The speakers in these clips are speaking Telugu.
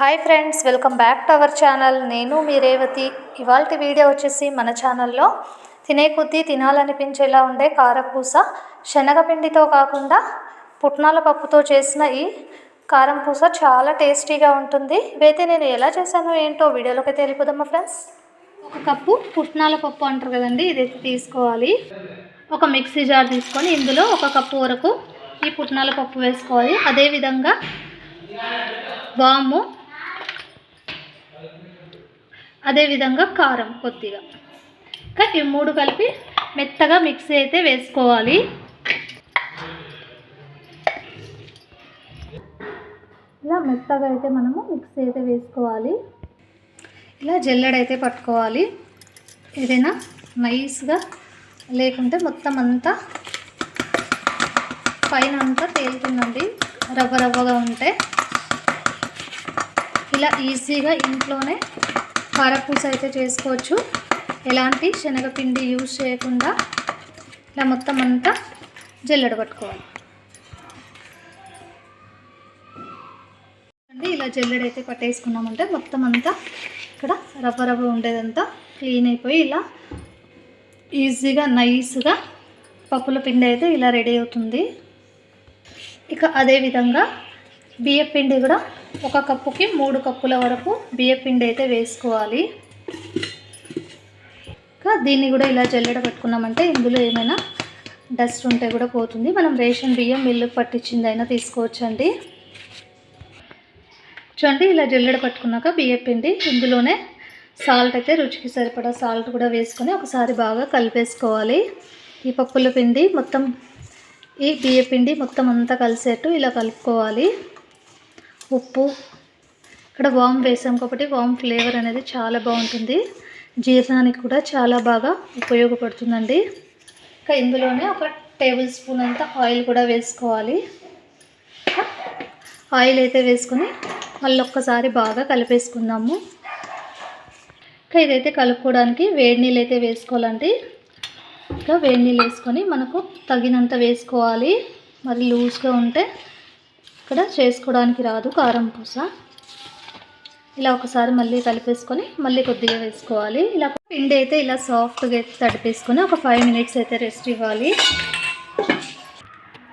Hi friends welcome back to our channel. నేను మీ రేవతి. ఇవాళ వీడియో వచ్చేసి మన ఛానల్లో తినే కొద్దీ తినాలనిపించేలా ఉండే కారపూస శనగపిండితో కాకుండా పుట్నాల పప్పుతో చేసిన ఈ కారం పూస చాలా టేస్టీగా ఉంటుంది. ఇవైతే నేను ఎలా చేశానో ఏంటో వీడియోలోకి అయితే వెళ్ళిపోదామా ఫ్రెండ్స్? ఒక కప్పు పుట్నాల పప్పు అంటారు కదండి ఇదైతే తీసుకోవాలి. ఒక మిక్సీ జార్ తీసుకొని ఇందులో ఒక కప్పు వరకు ఈ పుట్నాల పప్పు వేసుకోవాలి. అదేవిధంగా వాము అదేవిధంగా కారం కొద్దిగా. ఇంకా ఈ మూడు కలిపి మెత్తగా మిక్సీ అయితే వేసుకోవాలి. ఇలా మెత్తగా అయితే మనము మిక్సీ అయితే వేసుకోవాలి. ఇలా జల్లెడైతే పట్టుకోవాలి. ఏదైనా నైస్గా లేకుంటే మొత్తం అంతా పైన అంతా తేలుతుందండి. రవ్వ రవ్వగా ఉంటే. ఇలా ఈజీగా ఇంట్లోనే కారపూస అయితే చేసుకోవచ్చు. ఎలాంటి శనగపిండి యూజ్ చేయకుండా ఇలా మొత్తం అంతా జల్లెడ పట్టుకోవాలి. ఇలా జల్లెడ అయితే పట్టేసుకున్నామంటే మొత్తం అంతా ఇక్కడ రవ్వ రవ్వ ఉండేదంతా క్లీన్ అయిపోయి ఇలా ఈజీగా నైస్గా పప్పుల పిండి అయితే ఇలా రెడీ అవుతుంది. ఇక అదేవిధంగా బియ్య పిండి కూడా ఒక కప్పుకి మూడు కప్పుల వరకు బియ్య పిండి అయితే వేసుకోవాలి. ఇంకా దీన్ని కూడా ఇలా జల్లెడ పెట్టుకున్నామంటే ఇందులో ఏమైనా డస్ట్ ఉంటే కూడా పోతుంది. మనం రేషన్ బియ్యం మిల్లు పట్టించింది అయినా తీసుకోవచ్చండి. చూడండి ఇలా జల్లెడ పట్టుకున్నాక బియ్య పిండి ఇందులోనే సాల్ట్ అయితే రుచికి సరిపడా సాల్ట్ కూడా వేసుకొని ఒకసారి బాగా కలిపేసుకోవాలి. ఈ పప్పుల పిండి మొత్తం ఈ బియ్య పిండి మొత్తం అంతా కలిసేట్టు ఇలా కలుపుకోవాలి. ఉప్పు. ఇక్కడ వామ్ వేసాం కాబట్టి వామ్ ఫ్లేవర్ అనేది చాలా బాగుంటుంది. జీర్ణానికి కూడా చాలా బాగా ఉపయోగపడుతుందండి. ఇంకా ఇందులోనే ఒక టేబుల్ స్పూన్ అంత ఆయిల్ కూడా వేసుకోవాలి. ఆయిల్ అయితే వేసుకొని మళ్ళీ ఒక్కసారి బాగా కలిపేసుకుందాము. ఇంకా ఇదైతే కలుపుకోవడానికి వేడి నీళ్ళు అయితే వేసుకోవాలండి. ఇంకా వేడి నీళ్ళు వేసుకొని మనకు తగినంత వేసుకోవాలి. మరి లూజ్గా ఉంటే ఇక్కడ చేసుకోవడానికి రాదు కారం పూస. ఇలా ఒకసారి మళ్ళీ కలిపేసుకొని మళ్ళీ కొద్దిగా వేసుకోవాలి. ఇలా పిండి అయితే ఇలా సాఫ్ట్గా అయితే తడిపేసుకొని ఒక ఫైవ్ మినిట్స్ అయితే రెస్ట్ ఇవ్వాలి.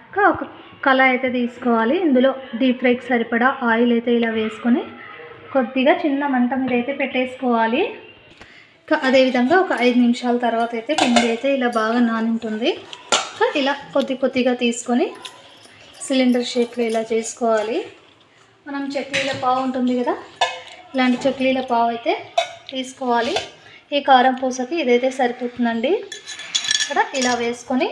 ఇంకా ఒక కళాయి అయితే తీసుకోవాలి. ఇందులో డీప్ ఫ్రైకి సరిపడా ఆయిల్ అయితే ఇలా వేసుకొని కొద్దిగా చిన్న మంట మీద అయితే పెట్టేసుకోవాలి. ఇంకా అదేవిధంగా ఒక ఐదు నిమిషాల తర్వాత అయితే పిండి అయితే ఇలా బాగా నానింటుంది. ఇంకా ఇలా కొద్ది కొద్దిగా తీసుకొని సిలిండర్ షేప్లో ఇలా చేసుకోవాలి. మనం చక్లీల పావు ఉంటుంది కదా? ఇలాంటి చక్లీల పావు అయితే తీసుకోవాలి. ఈ కారం పూసకి ఇదైతే సరిపోతుందండి. ఇక్కడ ఇలా వేసుకొని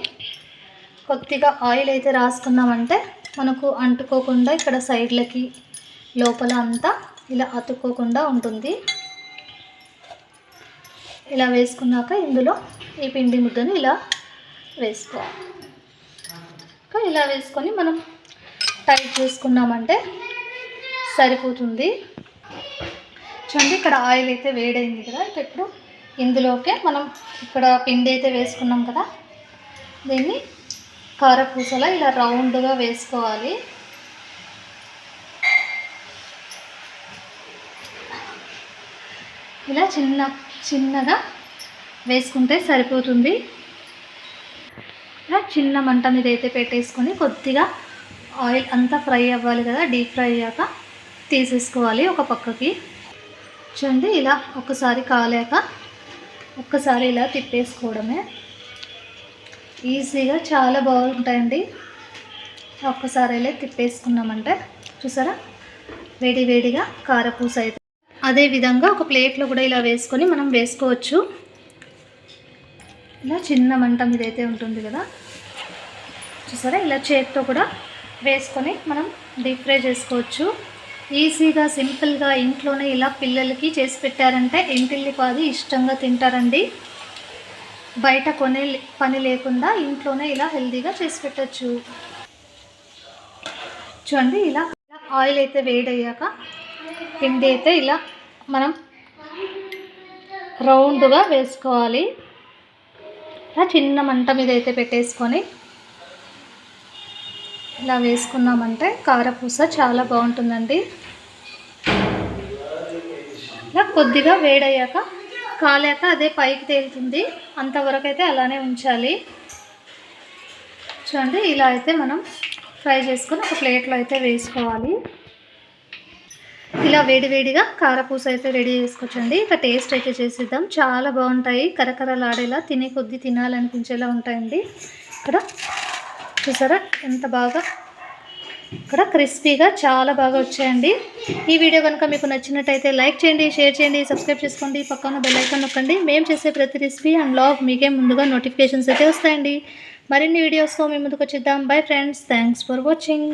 కొద్దిగా ఆయిల్ అయితే రాసుకున్నామంటే మనకు అంటుకోకుండా ఇక్కడ సైడ్లకి లోపల అంతా ఇలా అతుక్కోకుండా ఉంటుంది. ఇలా వేసుకున్నాక ఇందులో ఈ పిండి ముద్దను ఇలా వేసుకోవాలి. ఇలా వేసుకొని మనం టైట్ చేసుకున్నామంటే సరిపోతుంది. చూడండి ఇక్కడ ఆయిల్ అయితే వేడైంది కదా. ఇప్పుడు ఇందులోకే మనం ఇక్కడ పిండి అయితే వేసుకున్నాం కదా. దీన్ని కారపూసలా ఇలా రౌండ్గా వేసుకోవాలి. ఇలా చిన్న చిన్నగా వేసుకుంటే సరిపోతుంది. చిన్న మంట మీద అయితే పెట్టేసుకొని కొద్దిగా ఆయిల్ అంతా ఫ్రై అవ్వాలి కదా డీప్ ఫ్రై అయ్యాక తీసేసుకోవాలి ఒక పక్కకి. చూడండి ఇలా ఒకసారి కాలేక ఒక్కసారి ఇలా తిప్పేసుకోవడమే. ఈజీగా చాలా బాగుంటాయండి. ఒక్కసారి ఇలా తిప్పేసుకున్నామంటే చూసారా? వేడి వేడిగా కారపూస అయితే. అదేవిధంగా ఒక ప్లేట్లో కూడా ఇలా వేసుకొని మనం వేసుకోవచ్చు. ఇలా చిన్న మంట మీద అయితే ఉంటుంది కదా. చూసారా? ఇలా చేతితో కూడా వేసుకొని మనం డీప్ ఫ్రై చేసుకోవచ్చు. ఈజీగా సింపుల్గా ఇంట్లోనే ఇలా పిల్లలకి చేసి పెట్టారంటే ఇంటిల్లిపాది ఇష్టంగా తింటారండి. బయట కొనే పని లేకుండా ఇంట్లోనే ఇలా హెల్తీగా చేసి పెట్టచ్చు. చూడండి ఇలా ఆయిల్ అయితే వేడయ్యాక పిండి అయితే ఇలా మనం రౌండ్గా వేసుకోవాలి. ఇలా చిన్న మంట మీద అయితే పెట్టేసుకొని ఇలా వేసుకున్నామంటే కారపూస చాలా బాగుంటుందండి. ఇలా కొద్దిగా వేడయ్యాక కాలేక అదే పైకి తేలుతుంది. అంతవరకు అయితే అలానే ఉంచాలి. చూడండి ఇలా అయితే మనం ఫ్రై చేసుకొని ఒక ప్లేట్లో అయితే వేసుకోవాలి. ఇలా వేడివేడిగా కారపూస అయితే రెడీ చేసుకోవచ్చండి ఇక టేస్ట్ అయితే చేసేద్దాం. చాలా బాగుంటాయి. కరకరలాడేలా తినే కొద్దీ తినాలనిపించేలా ఉంటాయండి. ఇక్కడ చూసారా? ఎంత బాగా ఇక్కడ క్రిస్పీగా చాలా బాగా వచ్చాయండి. ఈ వీడియో కనుక మీకు నచ్చినట్టయితే లైక్ చేయండి షేర్ చేయండి సబ్స్క్రైబ్ చేసుకోండి. పక్కన బెల్ ఐకాన్ నొక్కండి. మేము చేసే ప్రతి రెసిపీ అండ్ లాగ్ మీకే ముందుగా నోటిఫికేషన్స్ అయితే వస్తాయండి. మరిన్ని వీడియోస్తో మేము ముందుకు వచ్చిద్దాం bye friends thanks for watching